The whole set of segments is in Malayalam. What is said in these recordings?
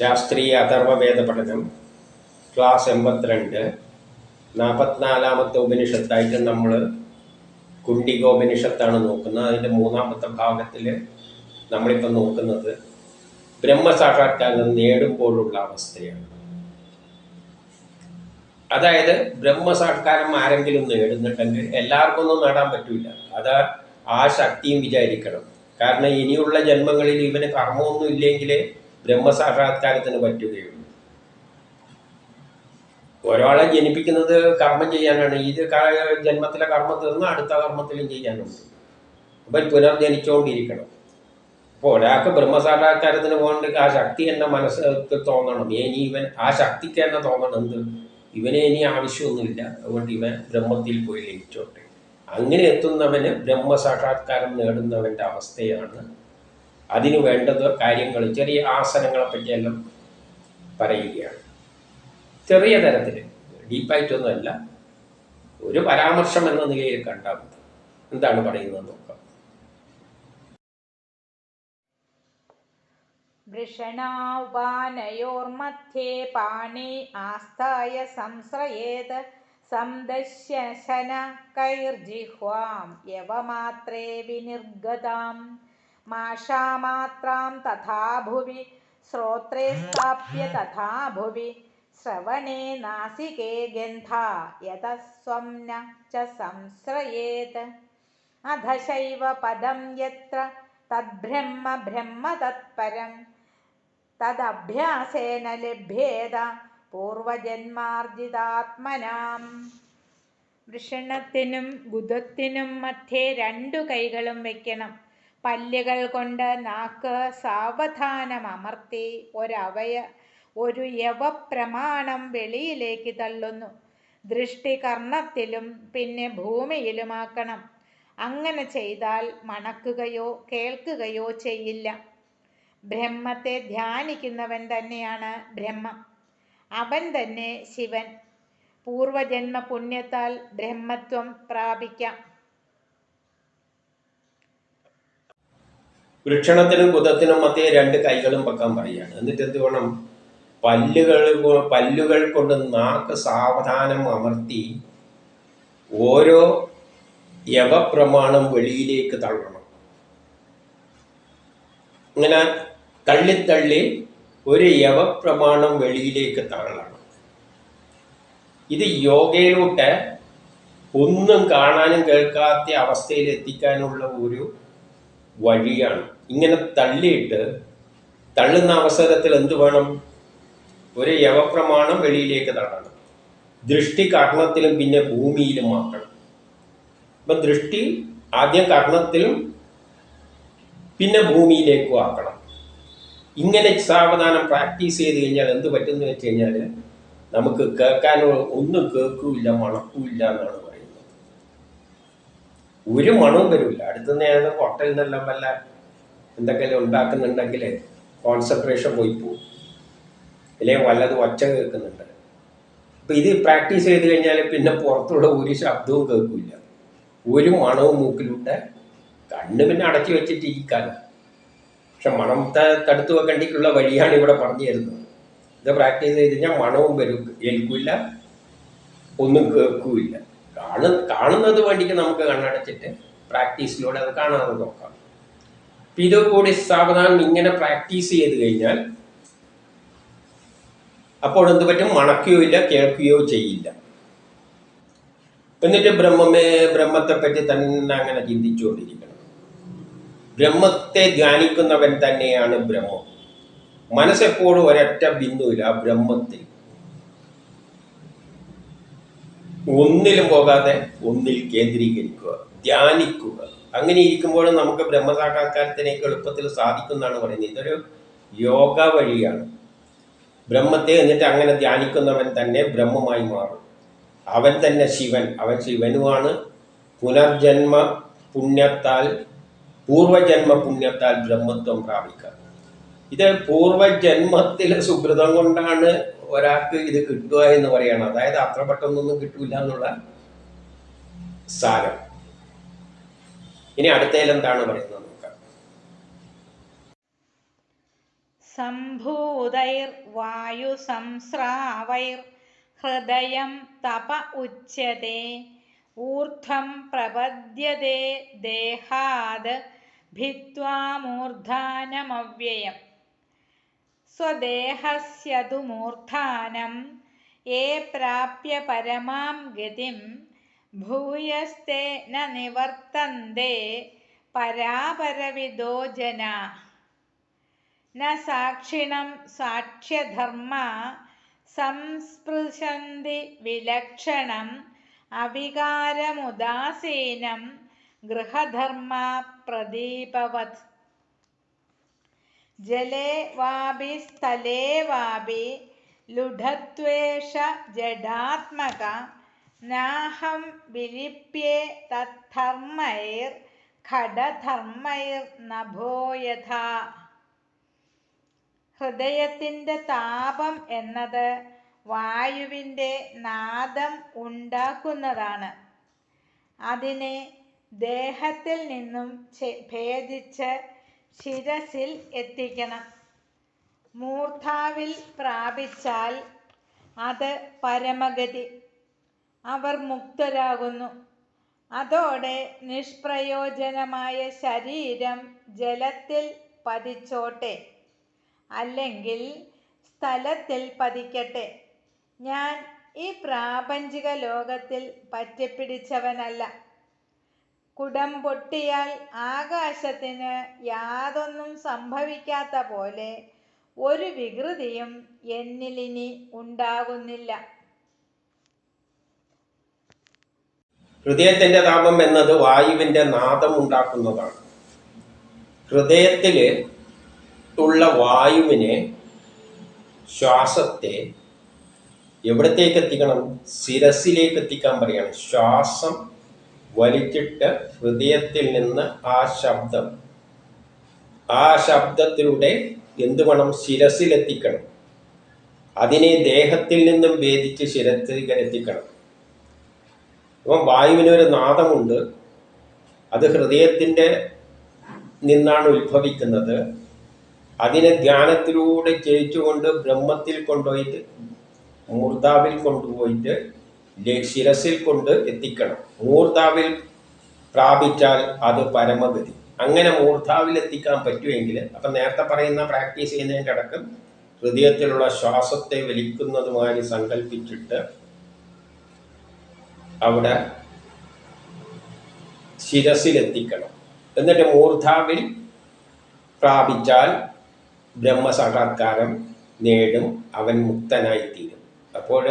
ശാസ്ത്രീയ അഥർവവേദ പഠനം ക്ലാസ് എൺപത്തിരണ്ട്. നാൽപ്പത്തിനാലാമത്തെ ഉപനിഷത്തായിട്ട് നമ്മൾ കുണ്ടികോപനിഷത്താണ് നോക്കുന്നത്. അതിന്റെ മൂന്നാമത്തെ ഭാഗത്തിൽ നമ്മളിപ്പോൾ നോക്കുന്നത് ബ്രഹ്മസാക്ഷാത്കാരം നേടുമ്പോഴുള്ള അവസ്ഥയാണ്. അതായത് ബ്രഹ്മസാക്ഷാത്കാരം ആരെങ്കിലും നേടുന്നുണ്ടെങ്കിൽ എല്ലാവർക്കും ഒന്നും നേടാൻ പറ്റില്ല അത് ആ ശക്തിയും വിചാരിക്കണം. കാരണം ഇനിയുള്ള ജന്മങ്ങളിൽ ഇവന് കർമ്മമൊന്നും ഇല്ലെങ്കിലേ ബ്രഹ്മസാക്ഷാത്കാരത്തിന് പറ്റുകയുള്ളൂ. ഒരാളെ ജനിപ്പിക്കുന്നത് കർമ്മം ചെയ്യാനാണ്. ഇത് ജന്മത്തിലെ കർമ്മം തീർന്ന് അടുത്ത കർമ്മത്തിലും ചെയ്യാനുണ്ട്. അപ്പം പുനർജനിച്ചുകൊണ്ടിരിക്കണം അപ്പോൾ ഒരാൾക്ക് ബ്രഹ്മസാക്ഷാത്കാരത്തിന് പോകേണ്ട ആ ശക്തി എന്നെ മനസ്സിൽ തോന്നണം. ഇനി ഇവൻ ആ ശക്തിക്ക് തന്നെ തോന്നണം. എന്ത്? ഇവനെ ഇനി ആവശ്യമൊന്നുമില്ല. അതുകൊണ്ട് ഇവൻ ബ്രഹ്മത്തിൽ പോയി ലയിച്ചോട്ടെ. അങ്ങനെ എത്തുന്നവന് ബ്രഹ്മസാക്ഷാത്കാരം നേടുന്നവന്റെ അവസ്ഥയാണ് അതിനു വേണ്ടത് കാര്യങ്ങൾ ചെറിയ ആസനങ്ങളെ പറ്റിയെല്ലാം പറയുകയാണ്. ചെറിയ തരത്തിൽ ഡീപ്പായിട്ടൊന്നുമല്ല ഒരു പരാമർശം എന്ന നിലയിൽ കണ്ടാമത് എന്താണ് പറയുന്നത് നോക്കാം. വൃഷണാവാനയോർമധ്യേ പാണി ആസ്ഥായ സംശ്രയേത് സംദശ്യശന കൈർജിഹ്വാം യവമാത്രേ വിനിർഗതാം. माषामात्रां तथा भुवि श्रोत्रे स्थाप्य तथा भुवि श्रवणे नासिके गन्धा यतः स्वं न च संश्रयेत् अधशैव पदं यत्र तद्ब्रह्म ब्रह्म तत्परं തദഭ്യാസേന ലഭ്യേത പൂർവജന്മാർജിതാത്മനാം വൃഷണത്തിനും ഗുദത്തിനും മധ്യേ രണ്ടു കൈകളും വെക്കണം പല്ലുകൾ കൊണ്ട് നാക്ക് സാവധാനം അമർത്തി ഒരവയ ഒരു യവപ്രമാണം വെളിയിലേക്ക് തള്ളുന്നു. ദൃഷ്ടി കർണത്തിലും പിന്നെ ഭൂമിയിലുമാക്കണം. അങ്ങനെ ചെയ്താൽ മണക്കുകയോ കേൾക്കുകയോ ചെയ്യില്ല. ബ്രഹ്മത്തെ ധ്യാനിക്കുന്നവൻ തന്നെയാണ് ബ്രഹ്മം. അവൻ തന്നെ ശിവൻ. പൂർവജന്മ പുണ്യത്താൽ ബ്രഹ്മത്വം പ്രാപിക്കാം. വൃക്ഷണത്തിനും കുതത്തിനും മധ്യേ രണ്ട് കൈകളും വെക്കാൻ പറയുകയാണ്. എന്നിട്ട് എന്ത് വേണം? പല്ലുകൾ പല്ലുകൾ കൊണ്ട് നാക്ക് സാവധാനം അമർത്തി ഓരോ യവപ്രമാണം വെളിയിലേക്ക് തള്ളണം. ഇങ്ങനെ തള്ളിത്തള്ളി ഒരു യവപ്രമാണം വെളിയിലേക്ക് തള്ളണം. ഇത് യോഗയിലൂട്ട് ഒന്നും കാണാനും കേൾക്കാത്ത അവസ്ഥയിൽ എത്തിക്കാനുള്ള ഒരു വഴിയാണ്. ഇങ്ങനെ തള്ളിയിട്ട് തള്ളുന്ന അവസരത്തിൽ എന്ത് വേണം? ഒരു യവപ്രമാണം വെളിയിലേക്ക് തള്ളണം ദൃഷ്ടി കർണത്തിലും പിന്നെ ഭൂമിയിലും മാറ്റണം അപ്പം ദൃഷ്ടി ആദ്യം കർണത്തിലും പിന്നെ ഭൂമിയിലേക്കും ആക്കണം. ഇങ്ങനെ സാവധാനം പ്രാക്ടീസ് ചെയ്ത് കഴിഞ്ഞാൽ എന്ത് പറ്റുമെന്ന് വെച്ച് കഴിഞ്ഞാൽ നമുക്ക് കേൾക്കാനോ ഒന്നും കേൾക്കൂല മണക്കൂല്ല എന്നാണ് ഒരു മണവും വരില്ല അടുത്തുനിന്ന് ഏതാണ്ട് ഹോട്ടലിൽ നിന്നെല്ലാം വല്ല എന്തെങ്കിലും ഉണ്ടാക്കുന്നുണ്ടെങ്കിൽ കോൺസെൻട്രേഷൻ പോയി പോകും അല്ലെങ്കിൽ വല്ലത് ഒച്ച കേൾക്കുന്നുണ്ട്. അപ്പം ഇത് പ്രാക്ടീസ് ചെയ്ത് കഴിഞ്ഞാൽ പിന്നെ പുറത്തുള്ള ഒരു ശബ്ദവും കേൾക്കില്ല. ഒരു മണവും മൂക്കിലൂടെ കണ്ണ് പിന്നെ അടച്ചു വെച്ചിട്ട് ഇരിക്കാനും പക്ഷെ മണം തടുത്തു വെക്കേണ്ടിട്ടുള്ള വഴിയാണ് ഇവിടെ പറഞ്ഞു തരുന്നത്. ഇത് പ്രാക്ടീസ് ചെയ്ത് കഴിഞ്ഞാൽ മണവും വരും. ഏൽക്കില്ല ഒന്നും കേൾക്കില്ല. കാണു കാണുന്നത് വേണ്ടിക്ക് നമുക്ക് കണ്ണടച്ചിട്ട് പ്രാക്ടീസിലൂടെ അത് കാണാതെ നോക്കാം. അപ്പം ഇത് കൂടി സാവധാനം ഇങ്ങനെ പ്രാക്ടീസ് ചെയ്ത് കഴിഞ്ഞാൽ അപ്പോൾ എന്ത് പറ്റും? മണക്കുകയോ ഇല്ല കേൾക്കുകയോ ചെയ്യില്ല. എന്നിട്ട് ബ്രഹ്മമേ ബ്രഹ്മത്തെ പറ്റി തന്നെ അങ്ങനെ ചിന്തിച്ചുകൊണ്ടിരിക്കണം. ബ്രഹ്മത്തെ ധ്യാനിക്കുന്നവൻ തന്നെയാണ് ബ്രഹ്മം. മനസ്സെപ്പോഴും ഒരൊറ്റ ബിന്ദുവില്ല ബ്രഹ്മത്തിൽ ഒന്നിലും പോകാതെ ഒന്നിൽ കേന്ദ്രീകരിക്കുക ധ്യാനിക്കുക. അങ്ങനെ ഇരിക്കുമ്പോൾ നമുക്ക് ബ്രഹ്മസാക്ഷാത്കാരത്തിനേക്ക് എളുപ്പത്തിൽ സാധിക്കുന്നതാണ് പറയുന്നത്. ഇതൊരു യോഗ വഴിയാണ്. ബ്രഹ്മത്തെ എന്നിട്ട് അങ്ങനെ ധ്യാനിക്കുന്നവൻ തന്നെ ബ്രഹ്മമായി മാറും. അവൻ തന്നെ ശിവൻ അവൻ ശിവനുമാണ്. പുനർജന്മ പുണ്യത്താൽ പൂർവജന്മ പുണ്യത്താൽ ബ്രഹ്മത്വം പ്രാപിക്കുക. ഇത് പൂർവജന്മത്തിലെ സുഹൃതം കൊണ്ടാണ് ഒരാൾക്ക് ഇത് കിട്ടുക എന്ന് പറയണം. അതായത് അത്ര പെട്ടെന്നൊന്നും കിട്ടൂല എന്നുള്ള സാരം. ഇനി അടുത്തതിൽ എന്താണ് പറയുന്നത് നോക്കാം സംഭൂതൈർ വായു സംസ്രാവൈർ ഹൃദയം തപ ഉച്ചതേ ഊർധം പ്രപദ്യതേ ദേഹാദ് ഭിത്വാമൂർധാനമവ്യയം. സ്വദേഹസ്യതു മൂർധാനം ഏ പ്രാപ്യ പരമാം ഗതിം ഭൂയസ്തേ ന നിവർത്തന്തേ പരാപരവിദോ ജന. ന സാക്ഷിണം സാക്ഷ്യധർമ്മ സംസ്പൃശന്തി വിലക്ഷണം അവികാരമുദാസീനം ഗൃഹധർമ്മ പ്രദീപവത്. ജലേ വാപി സ്ഥലേ വാപി ലുഢത്വേഷ ജഡാത്മക നാഹം വിലിപ്യേ തദ്ധർമ്മൈർ ഘടധർമ്മൈർ നഭോയഥ ഹൃദയത്തിന്റെ താപം എന്നത് വായുവിന്റെ നാദം ഉണ്ടാക്കുന്നതാണ്. അതിനെ ദേഹത്തിൽ നിന്നും ഭേദിച്ച് ശിരസിൽ എത്തിക്കണം. മൂർധാവിൽ പ്രാപിച്ചാൽ അത് പരമഗതി. അവർ മുക്തരാകുന്നു. അതോടെ നിഷ്പ്രയോജനമായ ശരീരം ജലത്തിൽ പതിച്ചോട്ടെ. അല്ലെങ്കിൽ സ്ഥലത്തിൽ പതിക്കട്ടെ. ഞാൻ ഈ പ്രാപഞ്ചിക ലോകത്തിൽ പറ്റിപ്പിടിച്ചവനല്ല. കുടം പൊട്ടിയാൽ ആകാശത്തിന് യാതൊന്നും സംഭവിക്കാത്ത പോലെ ഒരു വികൃതിയും എന്നിലിനി ഉണ്ടാകുന്നില്ല. ഹൃദയത്തിന്റെ താപം എന്നത് വായുവിന്റെ നാദം ഉണ്ടാക്കുന്നതാണ്. ഹൃദയത്തിൽ ഉള്ള വായുവിനെ ശ്വാസത്തെ എവിടത്തേക്ക് എത്തിക്കണം? ശിരസിലേക്ക് എത്തിക്കാൻ പറയണം. ശ്വാസം വലിച്ചിട്ട് ഹൃദയത്തിൽ നിന്ന് ആ ശബ്ദം ആ ശബ്ദത്തിലൂടെ എന്ത് വേണം ശിരസിലെത്തിക്കണം. അതിനെ ദേഹത്തിൽ നിന്നും ഭേദിച്ച് ശിരത്തിലെത്തിക്കണം അപ്പം വായുവിനൊരു നാദമുണ്ട്. അത് ഹൃദയത്തിന്റെ നിന്നാണ് ഉത്ഭവിക്കുന്നത്. അതിനെ ധ്യാനത്തിലൂടെ ജയിച്ചുകൊണ്ട് ബ്രഹ്മത്തിൽ കൊണ്ടുപോയിട്ട് മൂർത്താവിൽ കൊണ്ടുപോയിട്ട് ശിരസിൽ കൊണ്ട് എത്തിക്കണം. മൂർധാവിൽ പ്രാപിച്ചാൽ അത് പരമഗതി. അങ്ങനെ മൂർധാവിൽ എത്തിക്കാൻ പറ്റുമെങ്കിൽ അപ്പം നേരത്തെ പറയുന്ന പ്രാക്ടീസ് ചെയ്യുന്നതിന്റെ അടക്കം ഹൃദയത്തിലുള്ള ശ്വാസത്തെ വലിക്കുന്നതുമായി സങ്കല്പിച്ചിട്ട് അവിടെ ശിരസിലെത്തിക്കണം എന്നിട്ട് മൂർധാവിൽ പ്രാപിച്ചാൽ ബ്രഹ്മസാക്ഷാത്കാരം നേടും അവൻ മുക്തനായിത്തീരും. അപ്പോൾ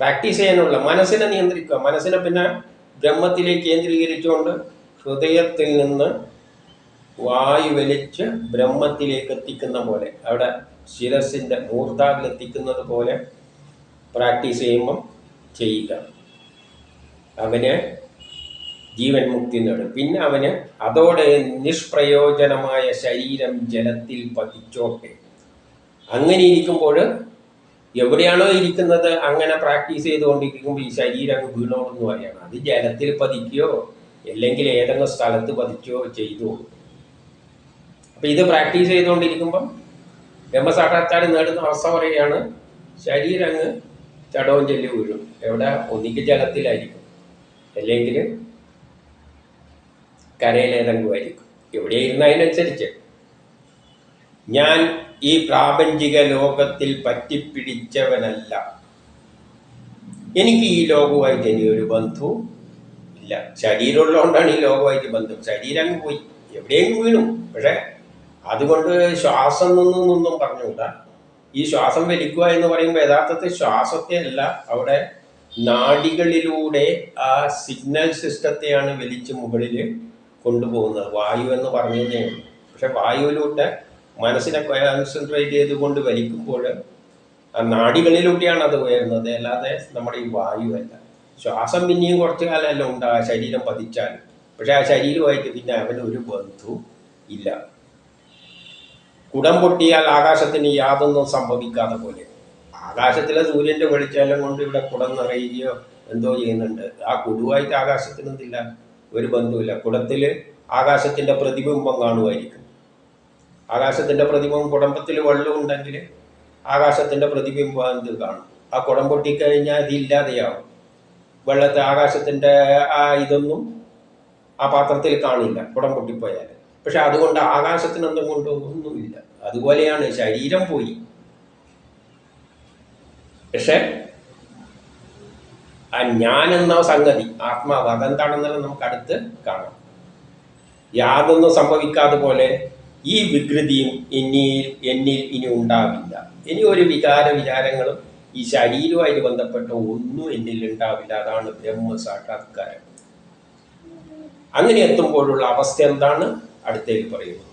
പ്രാക്ടീസ് ചെയ്യാനുള്ള മനസ്സിനെ നിയന്ത്രിക്കുക. മനസ്സിനെ പിന്നെ ബ്രഹ്മത്തിലേക്ക് കേന്ദ്രീകരിച്ചുകൊണ്ട് ഹൃദയത്തിൽ നിന്ന് വായു വലിച്ച് ബ്രഹ്മത്തിലേക്ക് എത്തിക്കുന്ന പോലെ അവിടെ ശിരസിന്റെ മൂർധാവിൽ എത്തിക്കുന്നത് പോലെ പ്രാക്ടീസ് ചെയ്യുമ്പം ചെയ്യുക. അവന് ജീവൻ മുക്തി നേടും. പിന്നെ അവന് അതോടെ നിഷ്പ്രയോജനമായ ശരീരം ജലത്തിൽ പതിച്ചോട്ടെ. അങ്ങനെ ഇരിക്കുമ്പോൾ എവിടെയാണോ ഇരിക്കുന്നത് അങ്ങനെ പ്രാക്ടീസ് ചെയ്തുകൊണ്ടിരിക്കുമ്പോൾ ഈ ശരീരം അങ്ങ് വീണോടുന്നു പറയണം. അത് ജലത്തിൽ പതിക്കുകയോ അല്ലെങ്കിൽ ഏതെങ്കിലും സ്ഥലത്ത് പതിക്കുകയോ ചെയ്തു. അപ്പം ഇത് പ്രാക്ടീസ് ചെയ്തുകൊണ്ടിരിക്കുമ്പം ബ്രഹ്മസാക്ഷാത്കാരം നേടുന്ന അവസ്ഥ പറയുകയാണ് ശരീരം അങ്ങ് ചടവും ചെല്ലി വീഴും. എവിടെ? ഒന്നിക്ക് ജലത്തിലായിരിക്കും. അല്ലെങ്കിൽ കരയിലേതെങ്കിലും ആയിരിക്കും. എവിടെ ഇരുന്നതിനനുസരിച്ച് ഞാൻ ഈ പ്രാപഞ്ചിക ലോകത്തിൽ പറ്റിപ്പിടിച്ചവനല്ല. എനിക്ക് ഈ ലോകവുമായിട്ട് ഇനി ഒരു ബന്ധവും ഇല്ല. ശരീരമുള്ളതുകൊണ്ടാണ് ഈ ലോകമായിട്ട് ബന്ധം. ശരീരം പോയി. എവിടെയെങ്കിലും വീണു. പക്ഷെ അതുകൊണ്ട് ശ്വാസം നിന്നൊന്നും പറഞ്ഞുകൂടാ. ഈ ശ്വാസം വലിക്കുക എന്ന് പറയുമ്പോൾ യഥാർത്ഥത്തിൽ ശ്വാസത്തെ അല്ല അവിടെ നാടികളിലൂടെ ആ സിഗ്നൽ സിസ്റ്റത്തെയാണ് വലിച്ച് മുകളിൽ കൊണ്ടുപോകുന്നത്. വായു എന്ന് പറഞ്ഞതേ ഉള്ളൂ. പക്ഷെ വായുവിലൂടെ മനസ്സിനെ കോൺസെൻട്രേറ്റ് ചെയ്തുകൊണ്ട് വലിക്കുമ്പോൾ ആ നാടികളിലൂടെയാണ് അത് ഉയരുന്നത്. അല്ലാതെ നമ്മുടെ ഈ വായുവല്ല ശ്വാസം പിന്നെയും കുറച്ച് കാലമല്ല ഉണ്ടാ ശരീരം പതിച്ചാൽ. പക്ഷെ ആ ശരീരമായിട്ട് പിന്നെ അവന് ഒരു ബന്ധവും ഇല്ല. കുടം പൊട്ടിയാൽ ആകാശത്തിന് യാതൊന്നും സംഭവിക്കാതെ പോലെ. ആകാശത്തിലെ സൂര്യന്റെ വെളിച്ചാലം കൊണ്ട് ഇവിടെ കുടം നിറയുകയോ എന്തോ ചെയ്യുന്നുണ്ട്. ആ കുടുവായിട്ട് ആകാശത്തിനെന്തില്ല? ഒരു ബന്ധവുമില്ല. കുടത്തിൽ ആകാശത്തിന്റെ പ്രതിബിംബം കാണുമായിരിക്കും. ആകാശത്തിന്റെ പ്രതിബിംബം വെള്ളം ഉണ്ടെങ്കിൽ ആകാശത്തിന്റെ പ്രതിബിംബം എന്ത് കാണും? ആ കുടം പൊട്ടിക്കഴിഞ്ഞാൽ അതില്ലാതെയാവും വെള്ളത്തെ ആകാശത്തിന്റെ ആ ഇതൊന്നും ആ പാത്രത്തിൽ കാണില്ല കുടം പൊട്ടിപ്പോയാൽ. പക്ഷെ അതുകൊണ്ട് ആകാശത്തിന് എന്തും കൊണ്ട് ഒന്നുമില്ല. അതുപോലെയാണ് ശരീരം പോയി. പക്ഷെ ആ ഞാൻ എന്ന സംഗതി ആത്മാവ് അതെന്താണെന്നെല്ലാം നമുക്ക് അടുത്ത് കാണാം. യാതൊന്നും സംഭവിക്കാതെ പോലെ ഈ വികൃതിയും എന്നിൽ എന്നിൽ ഇനി ഉണ്ടാവില്ല. ഇനി ഒരു വികാര വിചാരങ്ങളും ഈ ശരീരവുമായിട്ട് ബന്ധപ്പെട്ട ഒന്നും എന്നിൽ ഉണ്ടാവില്ല. അതാണ് ബ്രഹ്മ സാക്ഷാത്കാരം. അങ്ങനെ എത്തുമ്പോഴുള്ള അവസ്ഥ എന്താണ്? അടുത്തേക്ക് പറയുന്നത്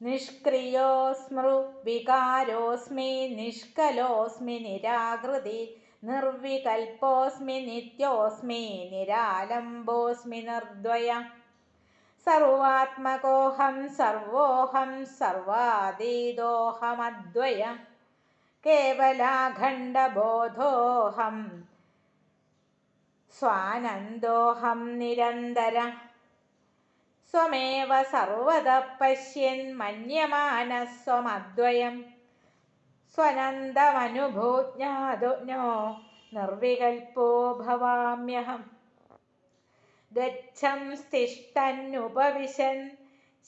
നിഷ്ക്രിയോസ്മൃ വികാരോസ്മി നിഷ്കലോസ്മി നിരാകൃതി നിർവികൽപ്പോസ്മി നിത്യോസ്മി നിരാലംബോസ്മി നിർദ്വയ. സർവാത്മകോഹം സർവോഹം സർവാതീതോഹമദ്വയം. കേവലാഖണ്ഡബോധോഹം സ്വാനന്ദോഹം നിരന്തര. സ്വമേവ സർവത പശ്യൻ മന്യമാന സ്വമദ്വയം സ്വനന്ദമനുഭൂജ്ഞാതുജ്ഞോ നിർവികൽപ്പോ ഭവാമ്യഹം. ഗച്ഛം സ്തിഷ്ടന്നുപവിശൻ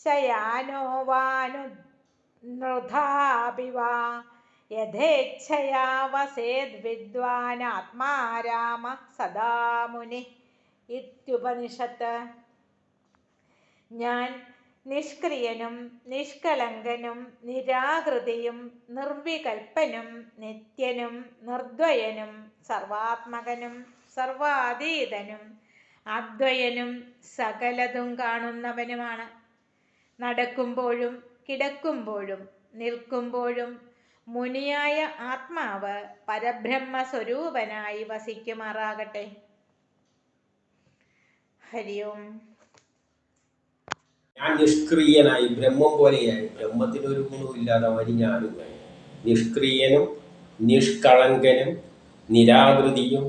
ശയാനോ വാനുനൃധാപി വാ യഥേച്ഛയാ വസേദ്വിദ്വാനാത്മാ രാമ സദാ മുനി ഇത്യുപനിഷത്ത്. ഞാൻ നിഷ്ക്രിയനും നിഷ്കളങ്കനും നിരാകൃതിയും നിർവികൽപ്പനും നിത്യനും നിർദ്വയനും സർവാത്മകനും സർവാതീതനും അദ്വയനും സകലതും കാണുന്നവനുമാണ്. നടക്കുമ്പോഴും കിടക്കുമ്പോഴും നിൽക്കുമ്പോഴും മുനിയായ ആത്മാവ് പരബ്രഹ്മ സ്വരൂപനായി വസിക്കുമാറാകട്ടെ. ഹരി ഓം. ഞാൻ നിഷ്ക്രിയനായി ബ്രഹ്മം പോലെയായി ബ്രഹ്മത്തിന് ഒരു ഗുണവും ഇല്ലാതെ ഞാനും നിഷ്ക്രിയനും നിഷ്കളങ്കനും നിരാകൃതിയും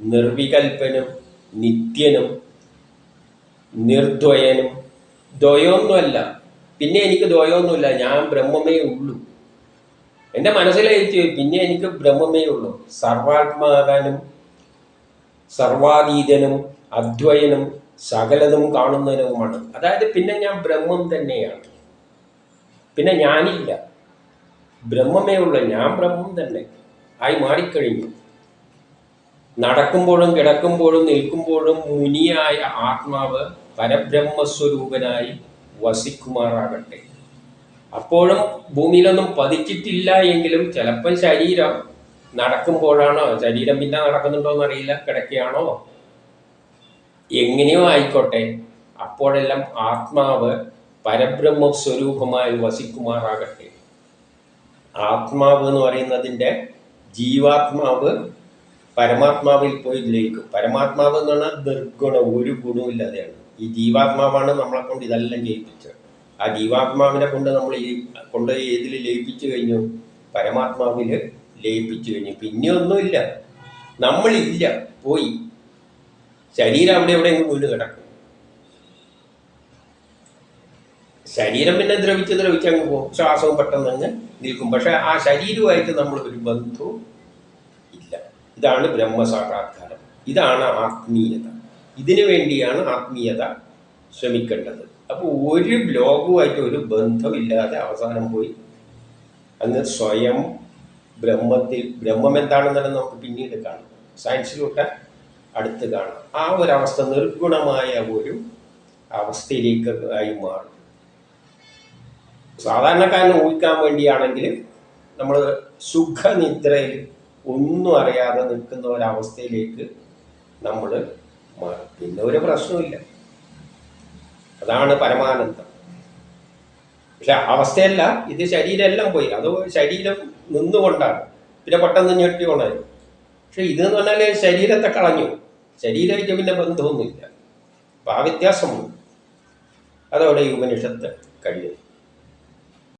നിർവികൽപ്പനും നിത്യനും നിർദ്വയനും ദ്വയമൊന്നുമല്ല പിന്നെ എനിക്ക് ദ്വയമൊന്നുമില്ല ഞാൻ ബ്രഹ്മമേ ഉള്ളൂ. എന്റെ മനസ്സിലേക്ക് പിന്നെ എനിക്ക് ബ്രഹ്മമേ ഉള്ളൂ. സർവാത്മാകാനും സർവാതീതനും അദ്വയനും സകലതും കാണുന്നതിനുമാണ് അതായത് പിന്നെ ഞാൻ ബ്രഹ്മം തന്നെയാണ്. പിന്നെ ഞാനില്ല. ബ്രഹ്മമേ ഉള്ളൂ ഞാൻ ബ്രഹ്മം തന്നെ. ആയി മാറിക്കഴിഞ്ഞു. നടക്കുമ്പോഴും കിടക്കുമ്പോഴും നിൽക്കുമ്പോഴും മുനിയായ ആത്മാവ് പരബ്രഹ്മസ്വരൂപനായി വസിക്കുമാറാകട്ടെ. അപ്പോഴും ഭൂമിയിലൊന്നും പതിച്ചിട്ടില്ല എങ്കിലും ചിലപ്പോൾ ശരീരം നടക്കുമ്പോഴാണോ ശരീരം പിന്നെ നടക്കുന്നുണ്ടോ എന്നറിയില്ല കിടക്കുകയാണോ? എങ്ങനെയോ ആയിക്കോട്ടെ അപ്പോഴെല്ലാം ആത്മാവ് പരബ്രഹ്മ സ്വരൂപമായി വസിക്കുമാറാകട്ടെ. ആത്മാവ് എന്ന് പറയുന്നതിന്റെ ജീവാത്മാവ് പരമാത്മാവിൽ പോയി ലയിക്കും പരമാത്മാവ് എന്ന് പറഞ്ഞാൽ ദുർഗുണം ഒരു ഗുണവും ഇല്ലാതെയാണ്. ഈ ജീവാത്മാവാണ് നമ്മളെ കൊണ്ട് ഇതെല്ലാം ജയിപ്പിച്ചത് ആ ജീവാത്മാവിനെ കൊണ്ട് നമ്മൾ ഈ കൊണ്ട് ഏതിൽ ലയിപ്പിച്ചു കഴിഞ്ഞു? പരമാത്മാവിൽ ലയിപ്പിച്ചു കഴിഞ്ഞു. പിന്നെ ഒന്നുമില്ല. നമ്മളില്ല. പോയി. ശരീരം അവിടെ എവിടെയെങ്കിലും വീണ് കിടക്കും. ശരീരം പിന്നെ ദ്രവിച്ച് ദ്രവിച്ച് അങ്ങ് പോകും. ശ്വാസവും പെട്ടെന്ന് അങ്ങ് നിൽക്കും. പക്ഷെ ആ ശരീരവുമായിട്ട് നമ്മൾ ഒരു ബന്ധവും ഇതാണ് ബ്രഹ്മസാക്ഷാത്കാരം. ഇതാണ് ആത്മീയത. ഇതിനു വേണ്ടിയാണ് ആത്മീയത ശ്രമിക്കേണ്ടത്. അപ്പോൾ ഒരു ലോകവുമായിട്ട് ഒരു ബന്ധമില്ലാതെ അവസാനം പോയി. അങ്ങ് സ്വയം ബ്രഹ്മത്തിൽ ബ്രഹ്മം എന്താണെന്നുള്ളത് നമുക്ക് പിന്നീട് കാണാം. സയൻസിലൂടെ അടുത്ത് കാണാം. ആ ഒരു അവസ്ഥ നിർഗുണമായ ഒരു അവസ്ഥയിലേക്ക് ആയി മാറും. സാധാരണക്കാരന് ഊഹിക്കാൻ വേണ്ടിയാണെങ്കിൽ നമ്മൾ സുഖനിദ്രയിൽ ഒന്നും അറിയാതെ നിൽക്കുന്ന ഒരവസ്ഥയിലേക്ക് നമ്മൾ മാറും. പിന്നെ ഒരു പ്രശ്നമില്ല അതാണ് പരമാനന്ദം പക്ഷെ അവസ്ഥയല്ല ഇത് ശരീരമെല്ലാം പോയി. അത് ശരീരം നിന്നുകൊണ്ടാണ്. പിന്നെ പെട്ടെന്ന് ഞെട്ടി ഉണരും പക്ഷെ ഇത് എന്ന് പറഞ്ഞാൽ ശരീരത്തെ കളഞ്ഞു. ശരീരമായിട്ട് പിന്നെ ബന്ധമൊന്നുമില്ല. അപ്പം ആ വ്യത്യാസമുണ്ട് അതോടെ ഈ ഉപനിഷത്ത് കഴിയും